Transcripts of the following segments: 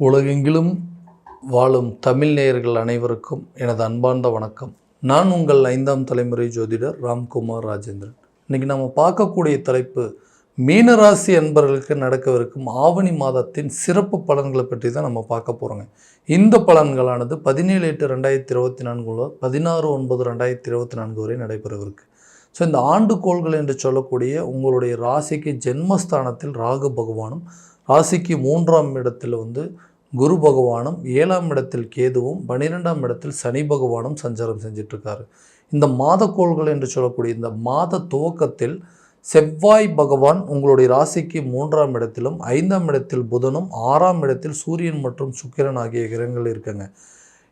உலகெங்கிலும் வாழும் தமிழ் நேயர்கள் அனைவருக்கும் எனது அன்பார்ந்த வணக்கம். நான் உங்கள் ஐந்தாம் தலைமுறை ஜோதிடர் ராம்குமார் ராஜேந்திரன். இன்னைக்கு நம்ம பார்க்கக்கூடிய தலைப்பு மீனராசி அன்பர்களுக்கு நடக்கவிருக்கும் ஆவணி மாதத்தின் சிறப்பு பலன்களை பற்றி தான் நம்ம பார்க்க போகிறோங்க இந்த பலன்களானது பதினேழு எட்டு ரெண்டாயிரத்தி இருபத்தி நான்கு முதல் பதினாறு ஒன்பது ரெண்டாயிரத்தி இருபத்தி நான்கு வரை நடைபெறவிருக்கு. ஸோ இந்த ஆண்டுகோள்கள் என்று சொல்லக்கூடிய உங்களுடைய ராசிக்கு ஜென்மஸ்தானத்தில் ராகு பகவானும் ராசிக்கு மூன்றாம் இடத்தில் வந்து குரு பகவானும் ஏழாம் இடத்தில் கேதுவும் பன்னிரெண்டாம் இடத்தில் சனி பகவானும் சஞ்சாரம் செஞ்சிட்ருக்காரு. இந்த மாதக்கோள்கள் என்று சொல்லக்கூடிய இந்த மாத துவக்கத்தில் செவ்வாய் பகவான் உங்களுடைய ராசிக்கு மூன்றாம் இடத்திலும் ஐந்தாம் இடத்தில் புதனும் ஆறாம் இடத்தில் சூரியன் மற்றும் சுக்கிரன் ஆகிய கிரகங்கள் இருக்குங்க.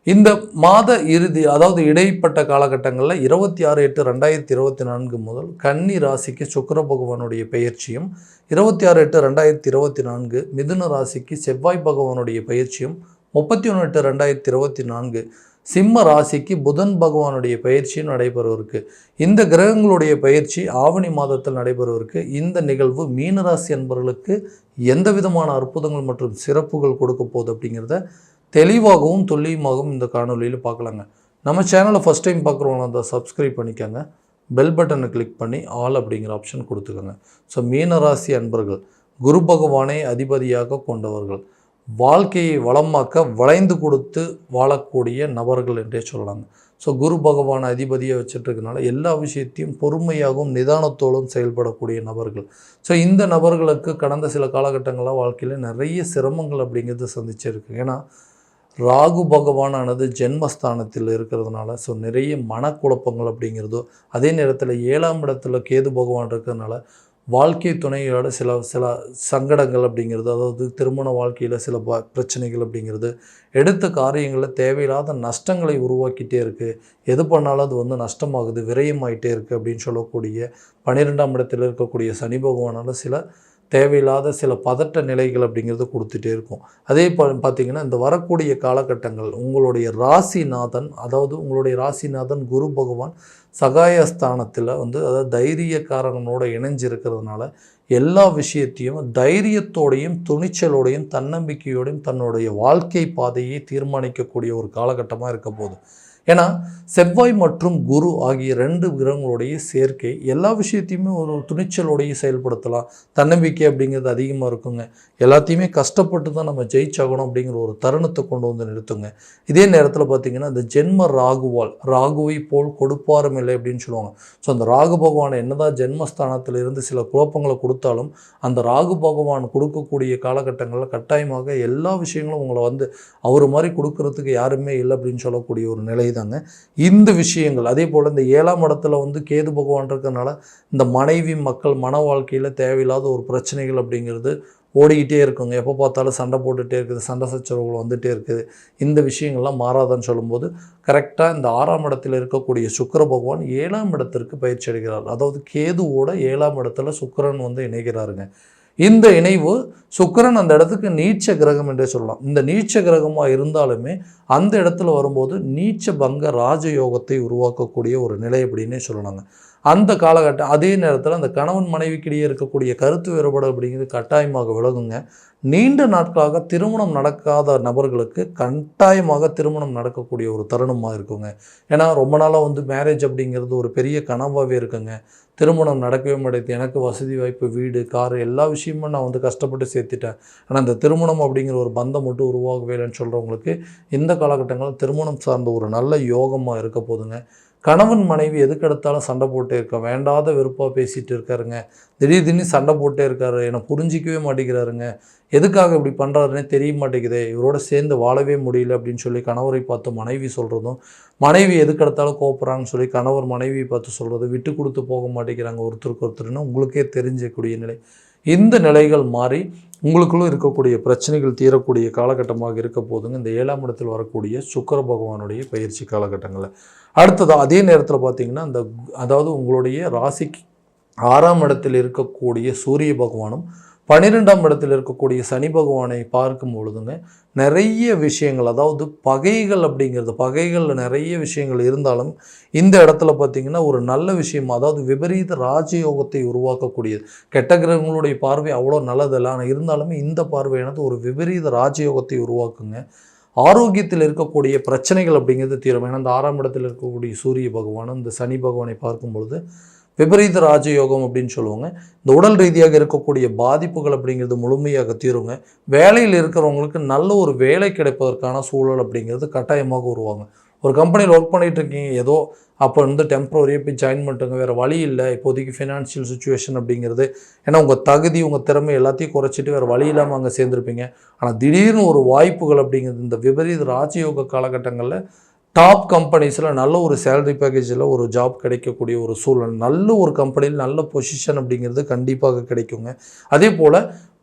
இந்த மாத இறுதி அதாவது இடைப்பட்ட காலகட்டங்களில் இருபத்தி ஆறு எட்டு ரெண்டாயிரத்தி இருபத்தி நான்கு முதல் கன்னி ராசிக்கு சுக்கிர பகவானுடைய பயிற்சியும் இருபத்தி ஆறு எட்டு ரெண்டாயிரத்தி இருபத்தி நான்கு மிதுன ராசிக்கு செவ்வாய் பகவானுடைய பயிற்சியும் முப்பத்தி ஒன்று எட்டு ரெண்டாயிரத்தி இருபத்தி நான்கு சிம்ம ராசிக்கு புதன் பகவானுடைய பயிற்சியும் நடைபெறவிருக்கு. இந்த கிரகங்களுடைய பயிற்சி ஆவணி மாதத்தில் நடைபெறவிருக்கு. இந்த நிகழ்வு மீனராசி என்பவர்களுக்கு எந்த விதமான அற்புதங்கள் மற்றும் சிறப்புகள் கொடுக்க போகுது அப்படிங்கிறத தெளிவாகவும் துல்லியமாகவும் இந்த காணொலியில் பார்க்கலாங்க. நம்ம சேனலை ஃபஸ்ட் டைம் பார்க்குறவங்க அதை சப்ஸ்கிரைப் பண்ணிக்கோங்க. பெல் பட்டனை கிளிக் பண்ணி ஆல் அப்படிங்கிற ஆப்ஷன் கொடுத்துக்கோங்க. ஸோ மீனராசி அன்பர்கள் குரு பகவானை அதிபதியாக கொண்டவர்கள் வாழ்க்கையை வளமாக்க வளைந்து கொடுத்து வாழக்கூடிய நபர்கள் என்றே சொல்லலாங்க. ஸோ குரு பகவான் அதிபதியை வச்சுட்ருக்கனால எல்லா விஷயத்தையும் பொறுமையாகவும் நிதானத்தோடும் செயல்படக்கூடிய நபர்கள். ஸோ இந்த நபர்களுக்கு கடந்த சில காலகட்டங்களாக வாழ்க்கையில் நிறைய சிரமங்கள் அப்படிங்கிறது சந்திச்சிருக்கு ஏன்னா ராகு பகவானானது ஜென்மஸ்தானத்தில் இருக்கிறதுனால ஸோ நிறைய மனக்குழப்பங்கள் அப்படிங்கிறதோ அதே நேரத்தில் ஏழாம் இடத்துல கேது பகவான் இருக்கிறதுனால வாழ்க்கை துணையோட சில சில சங்கடங்கள் அப்படிங்கிறது அதாவது திருமண வாழ்க்கையில் சில ப பிரச்சனைகள் அப்படிங்கிறது எடுத்த காரியங்களில் தேவையில்லாத நஷ்டங்களை உருவாக்கிட்டே இருக்குது எது பண்ணாலும் அது வந்து நஷ்டமாகுது விரயமாயிட்டே இருக்குது அப்படின்னு சொல்லக்கூடிய பன்னிரெண்டாம் இடத்தில் இருக்கக்கூடிய சனி பகவானால் சில தேவையில்லாத சில பதட்ட நிலைகள் அப்படிங்கிறது கொடுத்துட்டே இருக்கும். அதே பா பார்த்திங்கன்னா இந்த வரக்கூடிய காலகட்டங்கள் உங்களுடைய ராசிநாதன் அதாவது உங்களுடைய ராசிநாதன் குரு பகவான் சகாயஸ்தானத்தில் வந்து அதாவது தைரியக்காரனோட இணைஞ்சிருக்கிறதுனால எல்லா விஷயத்தையும் தைரியத்தோடையும் துணிச்சலோடையும் தன்னம்பிக்கையோடையும் தன்னுடைய வாழ்க்கை பாதையை தீர்மானிக்கக்கூடிய ஒரு காலகட்டமாக இருக்க போதும் ஏன்னா செவ்வாய் மற்றும் குரு ஆகிய ரெண்டு கிரகங்களுடைய சேர்க்கை எல்லா விஷயத்தையுமே ஒரு துணிச்சலோடைய செயல்படுத்தலாம். தன்னம்பிக்கை அப்படிங்கிறது அதிகமாக இருக்குங்க. எல்லாத்தையுமே கஷ்டப்பட்டு தான் நம்ம ஜெயிச்சாகணும் அப்படிங்கிற ஒரு தருணத்தை கொண்டு வந்து நிறுத்துங்க. இதே நேரத்தில் பார்த்தீங்கன்னா இந்த ஜென்ம ராகுவால் ராகுவை போல் கொடுப்பாரும் இல்லை அப்படின்னு சொல்லுவாங்க. ஸோ அந்த ராகு பகவான் என்னதான் ஜென்மஸ்தானத்தில் இருந்து சில குழப்பங்களை கொடுத்தாலும் அந்த ராகு பகவான் கொடுக்கக்கூடிய காலகட்டங்களில் கட்டாயமாக எல்லா விஷயங்களும் உங்களை வந்து அவர் மாதிரி கொடுக்கறதுக்கு யாருமே இல்லை அப்படின்னு சொல்லக்கூடிய ஒரு நிலை தாங்க இந்த விஷயங்கள் அதே போல் இந்த ஏழாம் இடத்துல வந்து கேது பகவான் இருக்கிறதுனால இந்த மனைவி மக்கள் மன வாழ்க்கையில் தேவையில்லாத ஒரு பிரச்சனைகள் அப்படிங்கிறது ஓடிக்கிட்டே இருக்குங்க. எப்போ பார்த்தாலும் சண்டை போட்டுகிட்டே இருக்குது சண்டை சச்சரவுகள் வந்துகிட்டே இருக்குது. இந்த விஷயங்கள்லாம் மாறாதான்னு சொல்லும்போது கரெக்டாக இந்த ஆறாம் இடத்தில் இருக்கக்கூடிய சுக்கர பகவான் ஏழாம் இடத்திற்கு பயிற்சி அடைகிறார். அதாவது கேதுவோட ஏழாம் இடத்துல சுக்கரன் வந்து இணைகிறாருங்க. இந்த இணைவு சுக்கரன் அந்த இடத்துக்கு நீச்ச கிரகம் என்றே சொல்லலாம். இந்த நீச்ச கிரகமாக இருந்தாலுமே அந்த இடத்துல வரும்போது நீச்ச பங்க ராஜயோகத்தை உருவாக்கக்கூடிய ஒரு நிலை அப்படின்னே சொல்லலாங்க. அந்த காலகட்டம் அதே நேரத்தில் அந்த கணவன் மனைவிக்கிடையே இருக்கக்கூடிய கருத்து வேறுபாடு அப்படிங்கிறது கட்டாயமாக விலகுங்க. நீண்ட நாட்களாக திருமணம் நடக்காத நபர்களுக்கு கட்டாயமாக திருமணம் நடக்கக்கூடிய ஒரு தருணமாக இருக்குங்க. ஏன்னா ரொம்ப நாளாக வந்து மேரேஜ் அப்படிங்கிறது ஒரு பெரிய கனவாகவே இருக்குங்க. திருமணம் நடக்கவே மாட்டேது எனக்கு வசதி வாய்ப்பு வீடு கார் எல்லா விஷயமும் நான் வந்து கஷ்டப்பட்டு சேர்த்துட்டேன். ஆனால் அந்த திருமணம் அப்படிங்கிற ஒரு பந்தம் மட்டும் உருவாகவே இல்லைன்னு சொல்கிறவங்களுக்கு இந்த காலகட்டங்களில் திருமணம் சார்ந்த ஒரு நல்ல யோகமாக இருக்க போதுங்க. கணவன் மனைவி எதுக்கெடுத்தாலும் சண்டை போட்டே இருக்க வேண்டாத வெறுப்பாக பேசிகிட்டு இருக்காருங்க. திடீர் திடீர்னு சண்டை போட்டே இருக்காரு என்னை புரிஞ்சிக்கவே மாட்டேங்கிறாருங்க. எதுக்காக இப்படி பண்ணுறாருன்னே தெரிய மாட்டேங்குதே. இவரோட சேர்ந்து வாழவே முடியல அப்படின்னு சொல்லி கணவரை பார்த்து மனைவி சொல்கிறதும் மனைவி எதுக்கெடுத்தாலும் கோப்புறாங்கன்னு சொல்லி கணவர் மனைவியை பார்த்து சொல்கிறதும் விட்டு கொடுத்து போக மாட்டேங்கிறாங்க ஒருத்தருக்கு ஒருத்தருன்னு உங்களுக்கே தெரிஞ்சக்கூடிய நிலை. இந்த நிலைகள் மாறி உங்களுக்குள்ளும் இருக்கக்கூடிய பிரச்சனைகள் தீரக்கூடிய காலகட்டமாக இருக்க போதுங்க. இந்த ஏழாம் இடத்தில் வரக்கூடிய சுக்கர பகவானுடைய பயிற்சி காலகட்டங்களில். அடுத்தது அதே நேரத்தில் பார்த்தீங்கன்னா அந்த அதாவது உங்களுடைய ராசிக்கு ஆறாம் இடத்தில் இருக்கக்கூடிய சூரிய பகவானும் பன்னிரெண்டாம் இடத்தில் இருக்கக்கூடிய சனி பகவானை பார்க்கும் பொழுதுங்க நிறைய விஷயங்கள் அதாவது பகைகள் அப்படிங்கிறது பகைகளில் நிறைய விஷயங்கள் இருந்தாலும் இந்த இடத்துல பார்த்தீங்கன்னா ஒரு நல்ல விஷயம் அதாவது விபரீத ராஜயோகத்தை உருவாக்கக்கூடியது. கெட்ட கிரகங்களுடைய பார்வை அவ்வளோ நல்லதில்லை ஆனால் இருந்தாலுமே இந்த பார்வையானது ஒரு விபரீத ராஜயோகத்தை உருவாக்குங்க. ஆரோக்கியத்தில் இருக்கக்கூடிய பிரச்சனைகள் அப்படிங்கிறது தீரும். ஏன்னா இந்த ஆறாம் இடத்தில் இருக்கக்கூடிய சூரிய பகவான் இந்த சனி பகவானை பார்க்கும் பொழுது விபரீத ராஜயோகம் அப்படின்னு சொல்லுவாங்க. இந்த உடல் ரீதியாக இருக்கக்கூடிய பாதிப்புகள் அப்படிங்கிறது முழுமையாக தீருங்க. வேலையில் இருக்கிறவங்களுக்கு நல்ல ஒரு வேலை கிடைப்பதற்கான சூழல் அப்படிங்கிறது கட்டாயமாக உருவாங்க. ஒரு கம்பெனியில் ஒர்க் பண்ணிகிட்டு இருக்கீங்க ஏதோ அப்போ வந்து டெம்பரரியாக போய் ஜாயின் பண்ணிட்டுங்க வேறு வழி இல்லை. இப்போதைக்கு ஃபினான்ஷியல் சுச்சுவேஷன் அப்படிங்கிறது ஏன்னா உங்கள் தகுதி உங்கள் திறமை எல்லாத்தையும் குறைச்சிட்டு வேறு வழி இல்லாமல் அங்கே சேர்ந்துருப்பீங்க. ஆனால் திடீர்னு ஒரு வாய்ப்புகள் அப்படிங்கிறது இந்த விபரீத ராஜயோக காலகட்டங்களில் டாப் கம்பெனிஸில் நல்ல ஒரு சேலரி பேக்கேஜில் ஒரு ஜாப் கிடைக்கக்கூடிய ஒரு சூழல் நல்ல ஒரு கம்பெனியில் நல்ல பொசிஷன் அப்படிங்கிறது கண்டிப்பாக கிடைக்குங்க. அதே போல்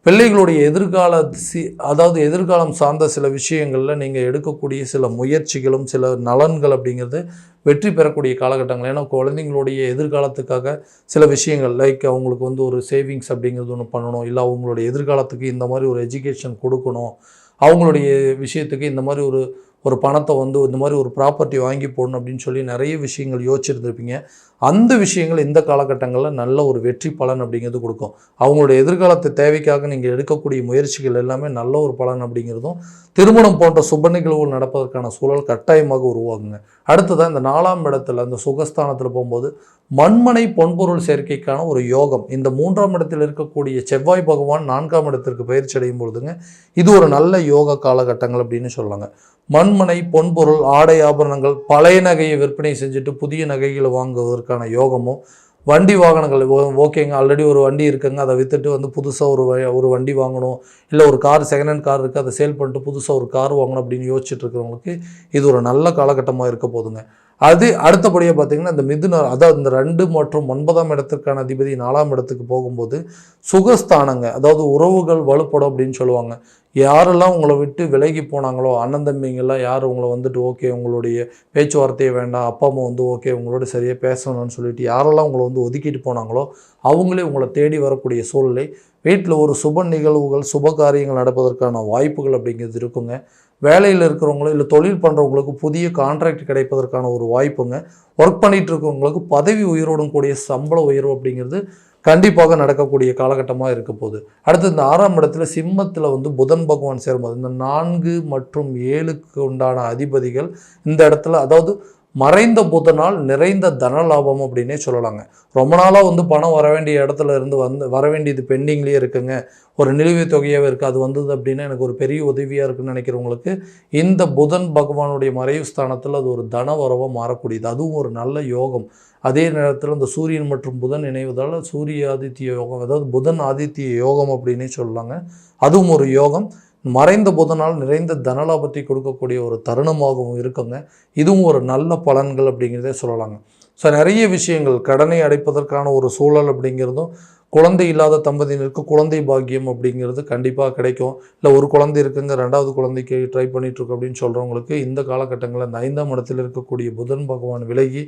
பிள்ளைகளுடைய எதிர்கால சி அதாவது எதிர்காலம் சார்ந்த சில விஷயங்களில் நீங்கள் எடுக்கக்கூடிய சில முயற்சிகளும் சில நலன்கள் அப்படிங்கிறது வெற்றி பெறக்கூடிய காலகட்டங்கள். ஏன்னா குழந்தைங்களுடைய எதிர்காலத்துக்காக சில விஷயங்கள் லைக் அவங்களுக்கு வந்து ஒரு சேவிங்ஸ் அப்படிங்கிறது ஒன்று பண்ணணும் இல்லை அவங்களுடைய எதிர்காலத்துக்கு இந்த மாதிரி ஒரு எஜுகேஷன் கொடுக்கணும் அவங்களுடைய விஷயத்துக்கு இந்த மாதிரி ஒரு ஒரு பணத்தை வந்து இந்த மாதிரி ஒரு ப்ராப்பர்ட்டி வாங்கி போடணும் அப்படின்னு சொல்லி நிறைய விஷயங்கள் யோசிச்சுருந்துருப்பீங்க அந்த விஷயங்கள் இந்த காலகட்டங்களில் நல்ல ஒரு வெற்றி பலன் அப்படிங்கிறது கொடுக்கும். அவங்களுடைய எதிர்காலத்தை தேவைக்காக நீங்கள் எடுக்கக்கூடிய முயற்சிகள் எல்லாமே நல்ல ஒரு பலன் அப்படிங்கிறதும் திருமணம் போன்ற சுப நிகழ்வுகள் நடப்பதற்கான சூழல் கட்டாயமாக உருவாகுங்க. அடுத்ததாக இந்த நாலாம் இடத்துல அந்த சுகஸ்தானத்தில் போகும்போது மண்மனை பொன்பொருள் சேர்க்கைக்கான ஒரு யோகம். இந்த மூன்றாம் இடத்தில் இருக்கக்கூடிய செவ்வாய் பகவான் நான்காம் இடத்திற்கு பயிற்சி அடையும் பொழுதுங்க இது ஒரு நல்ல யோக காலகட்டங்கள் அப்படின்னு சொல்லலாங்க. மண்மனை பொன்பொருள் ஆடை ஆபரணங்கள் பழைய நகையை விற்பனை செஞ்சுட்டு புதிய நகைகளை வாங்குவதற்கான யோகமும் வண்டி வாகனங்கள் ஓகேங்க ஆல்ரெடி ஒரு வண்டி இருக்குங்க அதை விற்றுட்டு வந்து புதுசாக ஒரு வ- ஒரு வண்டி வாங்கணும் இல்லை ஒரு கார் செகண்ட் ஹேண்ட் கார் இருக்குது அதை சேல் பண்ணிட்டு புதுசாக ஒரு கார் வாங்கணும் அப்படின்னு யோசிச்சுட்டு இருக்கிறவங்களுக்கு இது ஒரு நல்ல காலகட்டமாக இருக்க போதுங்க. அது அடுத்தபடியாக பார்த்தீங்கன்னா இந்த மிதுன அதாவது இந்த ரெண்டு மற்றும் ஒன்பதாம் இடத்திற்கான அதிபதி நாலாம் இடத்துக்கு போகும்போது சுகஸ்தானங்க அதாவது உறவுகள் வலுப்படும் அப்படின்னு சொல்லுவாங்க. யாரெல்லாம் உங்களை விட்டு விலகி போனாங்களோ அண்ணன் தம்பிங்கெல்லாம் யார் உங்களை வந்துட்டு ஓகே உங்களுடைய பேச்சுவார்த்தையே வேண்டாம் அப்பா அம்மா வந்து ஓகே உங்களோட சரியாக பேசணும்னு சொல்லிட்டு யாரெல்லாம் உங்களை வந்து ஒதுக்கிட்டு போனாங்களோ அவங்களே உங்களை தேடி வரக்கூடிய சூழ்நிலை வீட்டில் ஒரு சுப நிகழ்வுகள் சுப காரியங்கள் நடப்பதற்கான வாய்ப்புகள் அப்படிங்கிறது இருக்குங்க. வேலையில் இருக்கிறவங்களோ இல்லை தொழில் பண்ணுறவங்களுக்கு புதிய கான்ட்ராக்ட் கிடைப்பதற்கான ஒரு வாய்ப்புங்க. ஒர்க் பண்ணிட்டு இருக்கவங்களுக்கு பதவி உயர்வுடன் கூடிய சம்பள உயர்வு அப்படிங்கிறது கண்டிப்பாக நடக்கக்கூடிய காலகட்டமாக இருக்க போகுது. அடுத்து இந்த ஆறாம் இடத்துல சிம்மத்தில் வந்து புதன் பகவான் சேரும்போது இந்த நான்கு மற்றும் ஏழுக்கு உண்டான அதிபதிகள் இந்த இடத்துல அதாவது மறைந்த புதனால் நிறைந்த தன லாபம் அப்படின்னே சொல்லலாங்க. ரொம்ப நாளாக வந்து பணம் வர வேண்டிய இடத்துல இருந்து வந்து வர வேண்டியது பெண்டிங்லேயே இருக்குங்க. ஒரு நிலுவைத் தொகையாகவே இருக்குது அது வந்தது அப்படின்னா எனக்கு ஒரு பெரிய உதவியாக இருக்குன்னு நினைக்கிறவங்களுக்கு இந்த புதன் பகவானுடைய மறைவு ஸ்தானத்தில் அது ஒரு தன வரவாக மாறக்கூடியது. அதுவும் ஒரு நல்ல யோகம். அதே நேரத்தில் இந்த சூரியன் மற்றும் புதன் இணைவதால் சூரிய ஆதித்ய யோகம் அதாவது புதன் ஆதித்ய யோகம் அப்படின்னே சொல்லலாங்க. அதுவும் ஒரு யோகம். மறைந்த புதனால் நிறைந்த தனலாபத்தை கொடுக்கக்கூடிய ஒரு தருணமாகவும் இருக்குங்க. இதுவும் ஒரு நல்ல பலன்கள் அப்படிங்கிறதே சொல்லலாங்க. ஸோ நிறைய விஷயங்கள் கடனை அடைப்பதற்கான ஒரு சூழல் அப்படிங்கிறதும் குழந்தை இல்லாத தம்பதியினருக்கு குழந்தை பாக்கியம் அப்படிங்கிறது கண்டிப்பாக கிடைக்கும். இல்லை ஒரு குழந்தை இருக்குங்க ரெண்டாவது குழந்தைக்கு ட்ரை பண்ணிகிட்ருக்கு அப்படின்னு சொல்கிறவங்களுக்கு இந்த காலகட்டங்களில் இந்த ஐந்தாம் இடத்தில் இருக்கக்கூடிய புதன் பகவான் விலகி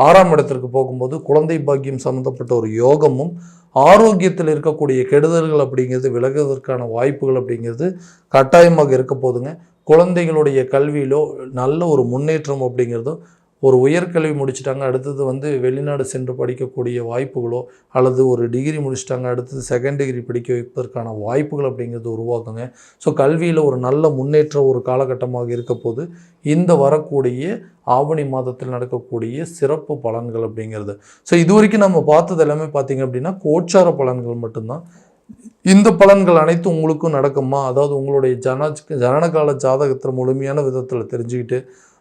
ஆறாம் இடத்திற்கு போகும்போது குழந்தை பாக்கியம் சம்மந்தப்பட்ட ஒரு யோகமும் ஆரோக்கியத்தில் இருக்கக்கூடிய கெடுதல்கள் அப்படிங்கிறது விலகுவதற்கான வாய்ப்புகள் அப்படிங்கிறது கட்டாயமாக இருக்க போதுங்க. குழந்தைகளுடைய கல்வியிலோ நல்ல ஒரு முன்னேற்றம் அப்படிங்கிறதும் ஒரு உயர்கல்வி முடிச்சிட்டாங்க அடுத்தது வந்து வெளிநாடு சென்று படிக்கக்கூடிய வாய்ப்புகளோ அல்லது ஒரு டிகிரி முடிச்சிட்டாங்க அடுத்தது செகண்ட் டிகிரி படிக்க வைப்பதற்கான வாய்ப்புகள் அப்படிங்கிறது உருவாக்குங்க. ஸோ கல்வியில் ஒரு நல்ல முன்னேற்ற ஒரு காலகட்டமாக இருக்க போது இந்த வரக்கூடிய ஆவணி மாதத்தில் நடக்கக்கூடிய சிறப்பு பலன்கள் அப்படிங்கிறது. ஸோ இது வரைக்கும் நம்ம பார்த்தது எல்லாமே பார்த்தீங்க அப்படின்னா கோச்சார பலன்கள் மட்டும்தான். இந்த பலன்கள் அனைத்தும் உங்களுக்கும் நடக்குமா? அதாவது உங்களுடைய ஜன ஜனனகால ஜாதகத்தில் முழுமையான விதத்தில் தெரிஞ்சுக்கிட்டு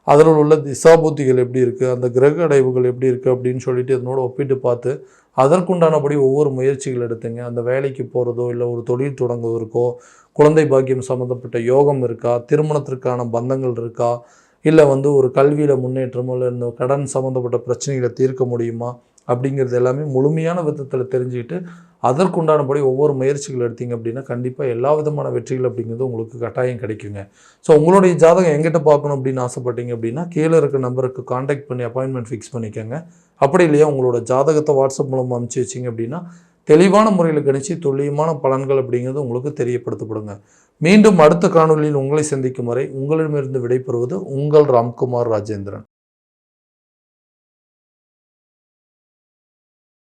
அதில் உள்ள திசாபூத்திகள் எப்படி இருக்குது அந்த கிரக அடைவுகள் எப்படி இருக்குது அப்படின்னு சொல்லிட்டு அதனோட ஒப்பிட்டு பார்த்து அதற்குண்டானபடி ஒவ்வொரு முயற்சிகள் எடுத்துங்க. அந்த வேலைக்கு போகிறதோ இல்லை ஒரு தொழில் தொடங்குவதற்கோ குழந்தை பாக்கியம் சம்மந்தப்பட்ட யோகம் இருக்கா திருமணத்திற்கான பந்தங்கள் இருக்கா இல்லை வந்து ஒரு கல்வியில் முன்னேற்றமோ இல்லை இந்த கடன் சம்மந்தப்பட்ட பிரச்சனைகளை தீர்க்க முடியுமா அப்படிங்கிறது எல்லாமே முழுமையான விதத்தில் தெரிஞ்சுக்கிட்டு அதற்குண்டானபடி ஒவ்வொரு முயற்சிகள் எடுத்தீங்க அப்படின்னா கண்டிப்பாக எல்லா விதமான வெற்றிகள் அப்படிங்கிறது உங்களுக்கு கட்டாயம் கிடைக்குங்க. ஸோ உங்களுடைய ஜாதகம் எங்கிட்ட பார்க்கணும் அப்படின்னு ஆசைப்பட்டீங்க அப்படின்னா கீழே இருக்க நம்பருக்கு காண்டாக்ட் பண்ணி அப்பாயின்மெண்ட் ஃபிக்ஸ் பண்ணிக்கோங்க. அப்படி இல்லையா உங்களோட ஜாதகத்தை வாட்ஸ்அப் மூலமாக அனுப்பிச்சி வச்சிங்க அப்படின்னா தெளிவான முறையில் கணிச்சு துல்லியமான பலன்கள் அப்படிங்கிறது உங்களுக்கு தெரியப்படுத்தப்படுங்க. மீண்டும் அடுத்த காணொளியில் உங்களை சந்திக்கும் வரை உங்களிடமிருந்து விடைபெறுவது உங்கள் ராம்குமார் ராஜேந்திரன்.